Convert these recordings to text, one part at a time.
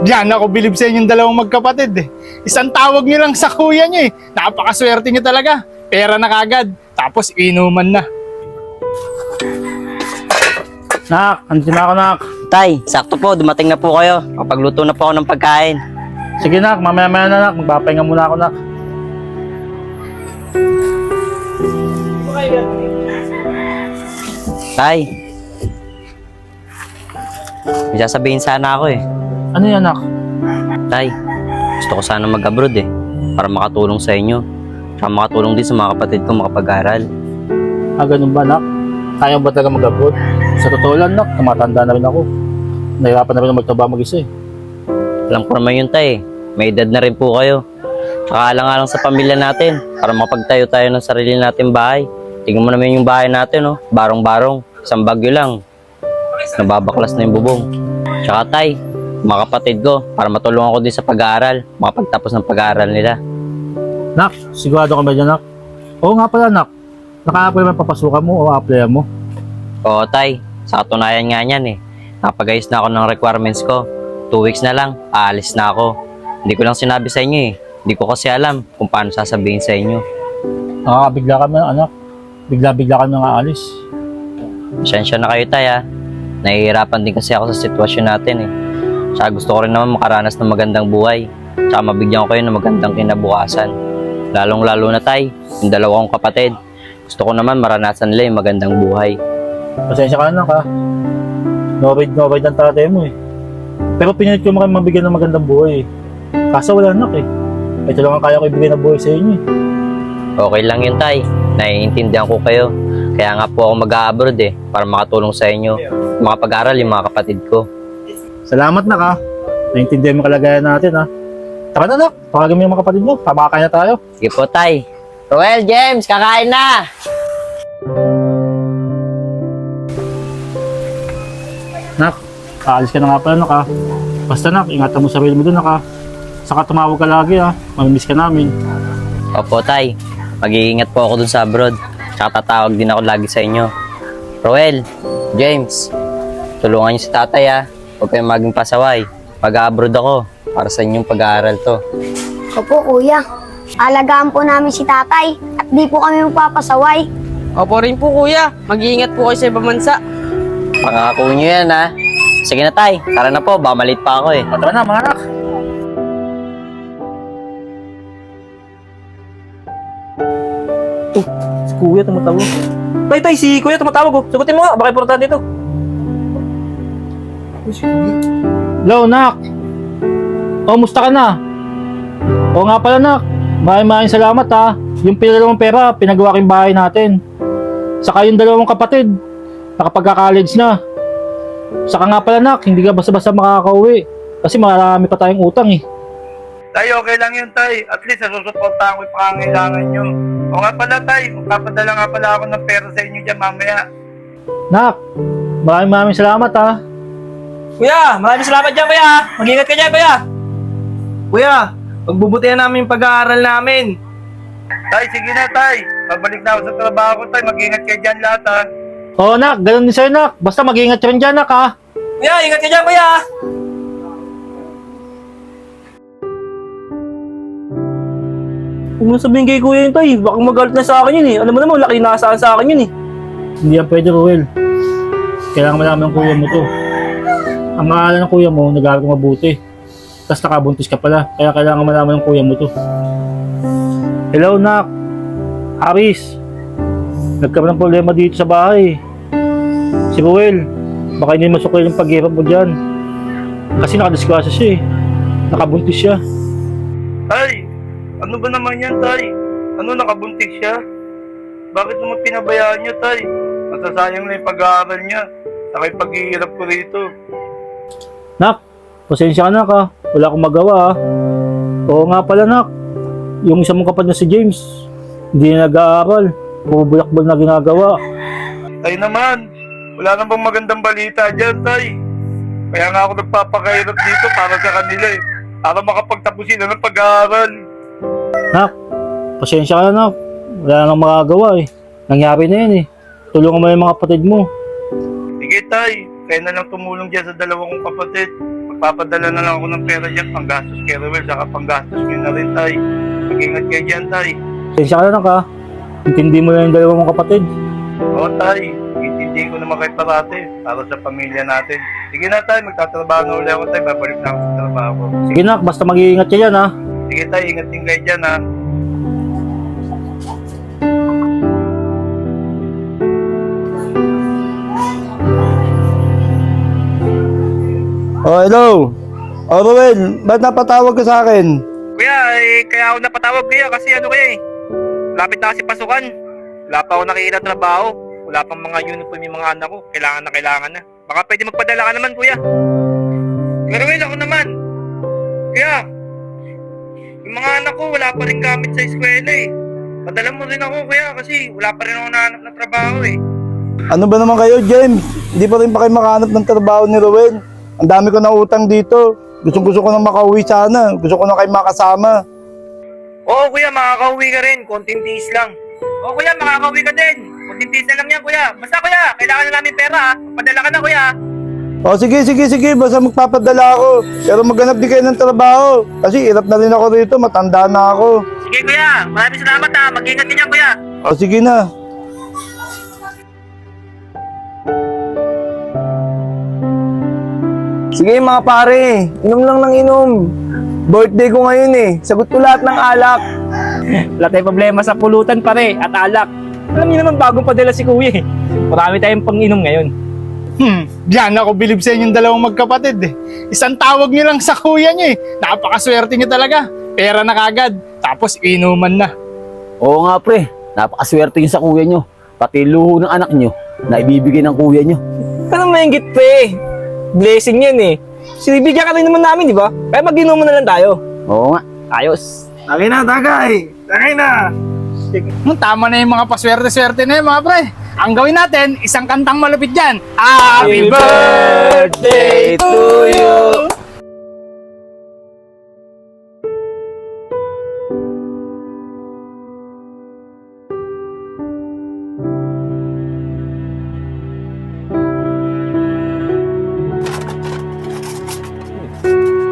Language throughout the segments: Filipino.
Diyan ako bilib sa inyong dalawang magkapatid eh. Isang tawag niyo lang sa kuya niyo eh. Napakaswerte niyo talaga. Pera na kagad. Tapos inuman na. Nak, andito na ako nak. Tay, sakto po, dumating na po kayo. Kapagluto na po ako ng pagkain. Sige nak, mamaya-maya na nak. Magpapahinga muna ako nak. Tay. May sasabihin sana ako eh. Ano yan nak? Tay, gusto ko sana mag-abroad eh. Para makatulong sa inyo. Tsaka makatulong din sa mga kapatid ko makapag-aral. Ah, ganun ba nak? Kaya ba talaga mag-abroad? Sa totoo lang nak, tumatanda na rin ako. Nahirapan na rin ako magtrabaho mag-isa eh. Alam ko naman yun tay. May edad na rin po kayo. Tsaka alang-alang sa pamilya natin. Para makapagtayo tayo ng sarili natin bahay. Tingnan mo naman yung bahay natin, oh. Barong-barong. Isang bagyo lang. Nababaklas na yung bubong. Tsaka tay, mga kapatid ko, para matulungan ko din sa pag-aaral. Makapagtapos ng pag-aaral nila. Nak, sigurado ka ba dyan nak? Oo nga pala nak. Naka-apply ba papasukan mo o apply mo? Oo tay, sa katunayan nga niyan eh. Napagayos na ako ng requirements ko. Two weeks na lang, aalis na ako. Hindi ko lang sinabi sa inyo eh. Hindi ko kasi alam kung paano sasabihin sa inyo. Nakakabigla kami anak. Bigla-bigla kami nang aalis. Pasensya na kayo tay ah. Nahihirapan din kasi ako sa sitwasyon natin eh. Tsaka gusto ko rin naman makaranas ng magandang buhay. Tsaka mabigyan ko kayo ng magandang kinabukasan. Lalong lalo na tay, yung dalawa kong kapatid. Gusto ko naman maranasan nila yung magandang buhay. Pasensya ka na ka. No ride, no ride ang tatay mo eh. Pero pinilit ko makang mabigyan ng magandang buhay eh. Kaso wala anak eh. Ito lang ang kaya ko ibigay na buhay sa inyo eh. Okay lang yun tay. Naiintindihan ko kayo. Kaya nga po ako mag-abroad eh. Para makatulong sa inyo. Makapag-aral yung mga kapatid ko. Salamat na ka. Naintindihan mo kalagayan natin ha. Tara na nak, tawagin mo yung mga kapatid mo. Pamakain na tayo. Sige po tay. Roel, James, kakain na! Nak, aalis ka na nga pala nak ha. Basta nak, ingatan mo sarili mo dun nak ha. Saka tumawag ka lagi ha. Mamimiss ka namin. Opo, tay. Mag-iingat po ako dun sa abroad. Tsaka tatawag din ako lagi sa inyo. Roel, James, tulungan niyo si tatay ah. Huwag kayong maging pasaway. Mag-abroad ako para sa inyong pag-aaral to. Opo, kuya. Alagaan po namin si tatay at di po kami magpapasaway. Opo rin po kuya, mag-iingat po kayo sa ibang bansa. Pangako niyo yan ah. Sige na tay, tara na po, baka malit pa ako eh. O, tara na mga anak. Oh, si kuya tumatawag. Tay, tay, si kuya tumatawag oh. Sagutin mo nga, baka importante ito. Hello, nak. O, musta ka na? O nga pala, nak. Maraming maraming salamat ha. Yung pinadalawang pera, pinagawa ko yung bahay natin. Saka yung dalawang kapatid, nakapagka-college na. Saka nga pala, nak, hindi ka basta-basta makakauwi. Kasi marami pa tayong utang eh. Tay, okay lang yun, Tay. At least, nasusuportahan ko yung pangangailangan nyo. O nga pala, Tay, magpapadala nga pala ako ng pera sa inyo dyan mamaya. Nak, maraming maraming salamat ha. Kuya, maraming salamat dyan kuya. Mag-iingat ka dyan kuya. Kuya, pagbubutihan namin yung pag-aaral namin. Tay, sige na, Tay. Pabalik na ako sa trabaho ko, Tay. Mag-ingat kayo dyan lahat, ha. Oo, nak, ganun din sa'yo, nak. Basta mag-iingat ka rin dyan, nak ha. Kuya, ingat ka dyan kuya. Huwag mo sabihin kay kuya yun tay, baka magalit na sa akin yun eh. Alam mo naman, laki na sa akin yun eh. Hindi yan pwede, Ruel. Kailangan malaman ng kuya mo to. Ang maala ng kuya mo, nag-aaral ka mabuti. Tapos nakabuntis ka pala. Kaya kailangan malaman ng kuya mo to. Hello, Nak. Aris. Nagkaroon ng problema dito sa bahay. Si Ruel. Baka hindi masukay yung paghirap mo dyan. Kasi nakadiskwasa siya eh. Nakabuntis siya. Tay, ano ba naman yan, Tay? Ano, nakabuntis siya? Bakit naman pinabayaan niyo, Tay? Masasayang na yung pag-aaral niya. Saka yung paghihirap ko rito. Nak, pasensya ka na ka. Wala akong magawa ah. Oo nga pala, Nak. Yung isa mong kapatid na si James, hindi na nag-aaral. Puro bulakbol na ginagawa. Tay naman, wala nang bang magandang balita dyan, Tay? Kaya nga ako nagpapakahirap dito para sa kanila eh. Para makapagtapos sila ng pag-aaral. Nak, pasensya ka na, Nak. Wala nang magagawa eh. Nangyari na yan eh. Tulungan mo yung mga kapatid mo. Sige, Tay. Kaya na lang tumulong dyan sa dalawa kong kapatid. magpapadala na lang ako ng pera dyan, panggastos kay Ruel, saka panggastos nyo na rin, tay. Mag-ingat kayo dyan, tay. Tensya ka na ka. Intindi mo lang yung dalawa mong kapatid. Oo, tay. Itindihin ko naman kay parate para sa pamilya natin. Sige na, tay. Magtatrabaho na ulit ako, tay. Babalik na ako sa trabaho ko. Sige na, basta mag-iingat ka dyan ha. Sige, tay. Ingat din kayo dyan, ha. Oh, hello. Oh, Ruel, ba't napatawag ka sa akin? Kuya, eh, kaya ako napatawag kuya kasi ano kaya eh. Lapit na kasi pasukan. Wala pa ako nakikita trabaho. Wala pang mga uniform yung mga anak ko. Kailangan na kailangan na. Baka pwede magpadala ka naman kuya. Well, ako naman. Kuya, yung mga anak ko wala pa rin gamit sa eskwela eh. Padala mo rin ako kuya kasi wala pa rin ako nahanap na trabaho eh. Ano ba naman kayo, James? Hindi pa rin pa kayo makahanap ng trabaho ni Ruel. Ang dami ko na utang dito. Gusto gusto ko na makauwi sana. Gusto ko na kayo makasama. Oo kuya, makakauwi ka rin. Konting tiis lang. Oo kuya, makakauwi ka din. Konting tiis na lang yan kuya. Basta kuya, kailangan na namin pera ha. Padala ka na kuya. Oh, sige, sige, sige. Basta magpapadala ako. Pero maghanap din kayo ng trabaho. Kasi hirap na rin ako rito. Matanda na ako. Sige kuya, maraming salamat ha. Mag-ingat din yan kuya. Oh, sige na. Sige mga pare, inom lang ng inom. Birthday ko ngayon eh. Sagot ko lahat ng alak. Wala tayong problema sa pulutan pare at alak. Alam niyo naman bagong padala si kuya eh. Marami tayong pang-inom ngayon. Hmm, diyan ako bilib sa inyong dalawang magkapatid eh. Isang tawag niyo lang sa kuya niyo eh. Napakaswerte niyo talaga. Pera na kagad. Tapos inuman na. Oo nga pre, napakaswerte yun sa kuya nyo. Pati luho ng anak nyo na ibibigay ng kuya nyo. Ano mahingit pre? Blessing yan eh. Sinibigyan ka rin naman namin, di ba? Kaya mag-inuman na lang tayo. Oo nga, ayos. Tagay na, tagay! Tagay na! Hmm, tama na yung mga paswerte-swerte na yun mga pre. Ang gawin natin, isang kantang malupit dyan. Happy birthday to you!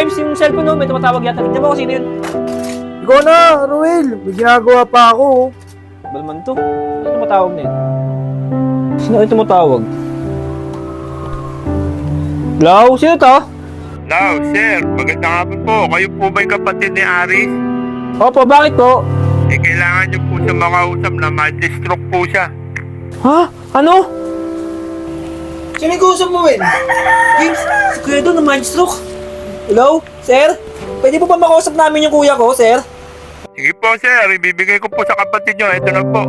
James, yung cellphone mo, may tumatawag yata. Tignan mo kung sino yun. Ikaw na, Ruel. May ginagawa pa ako. Ba naman to? Ano tumatawag na yun? Sino yung tumatawag? Hello? Sino to? Now, sir, magandang hapon po. Kayo po ba yung kapatid ni Aris? Opo, bakit po? Eh, kailangan niyo po siya makausap na ma-stroke po siya. Ha? Ano? Sino yung kausap mo, Wen? James, si Kuya doon na mind stroke. Hello, sir? Pwede po ba makausap namin yung kuya ko, sir? Sige po, sir. Ibibigay ko po sa kapatid niyo. Ito na po.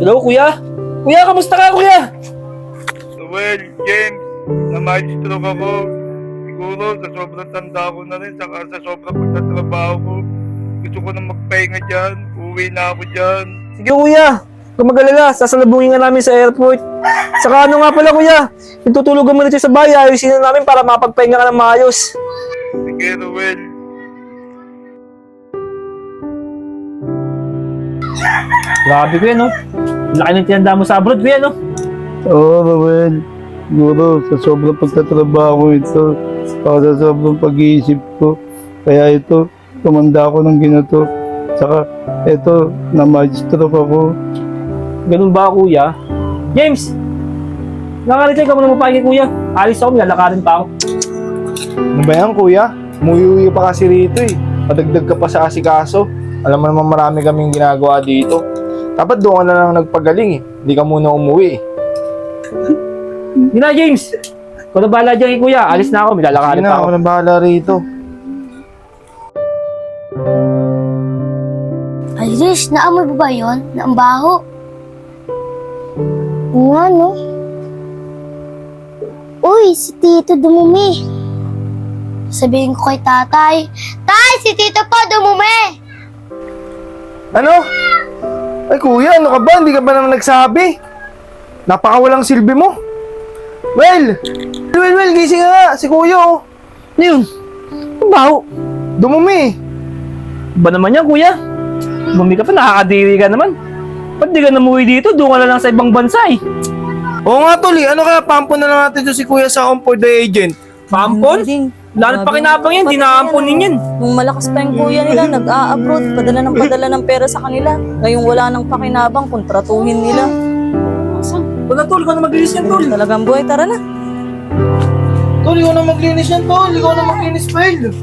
Hello, kuya? Kuya, kamusta ka, kuya? Well, James, na-stroke ako. Siguro, sa sobrang tanda ko na rin, saka sa sobrang pagtatrabaho ko. Gusto ko na magpahinga dyan. Uwi na ako dyan. Sige, kuya. Kung mag-alala, sasalubungin nga namin sa airport. Saka ano nga pala, kuya? Tutulugan mo na sa bahay. Ayusin na namin para mapagpahinga ka ng maayos. Sige, Ruel. Grabe, kuya, no? Laki ng tinanda mo sa abroad, kuya, no? Oo, Ruel. Siguro sa sobrang pagtatrabaho ito, para sa sobrang pag-iisip ko, kaya ito, tumanda ako ng ginato. Saka, ito, na-magistrate ako. Ganun ba, kuya? James! Nakarito ka muna mapahingi, kuya. Alis ako, lalakarin pa ako. Ano ba yan, kuya? Umuwi pa kasi rito eh. Padagdag ka pa sa asikaso. Alam mo naman marami kaming ginagawa dito. Dapat doon ka na lang nagpagaling eh. Hindi ka muna umuwi eh. Yun na, James! Ikaw na bahala dyan, eh, kuya. Alis na ako, may Sige lalakarin na, pa ako ako. na bahala rito. Iris, naamoy mo ba yun? Na ang baho. Oo nga, no? Uy, si Tito dumumi. Sabihin ko kay tatay, Tay, si Tito po dumumi! Ano? Ay kuya, ano ka ba? Hindi ka ba naman nagsabi? Napakawalang silbi mo. Well! Well, well, gising ka nga. Si kuya oh. Ano yun? Ang baho. Dumumi. Ba naman yan, kuya? Bumi ka pa, nakakadiri ka naman. Ba't di ka namuwi dito? Doon ka na lang sa ibang bansa eh. Oo nga tol eh. Ano kaya pampo na lang natin to si kuya sa on for the agent? Pampon? Lalo pa kinabang yan, di naampunin yan. Nung malakas pa yung kuya nila, nag-a-abroad, padala ng padala ng pera sa kanila. Ngayon wala nang pakinabang, kontratuhin nila. Wala tol, ikaw na maglinis yan tol. Talagang buhay, tara na. Tol, ikaw na maglinis yan tol. Ikaw na maglinis, Pel.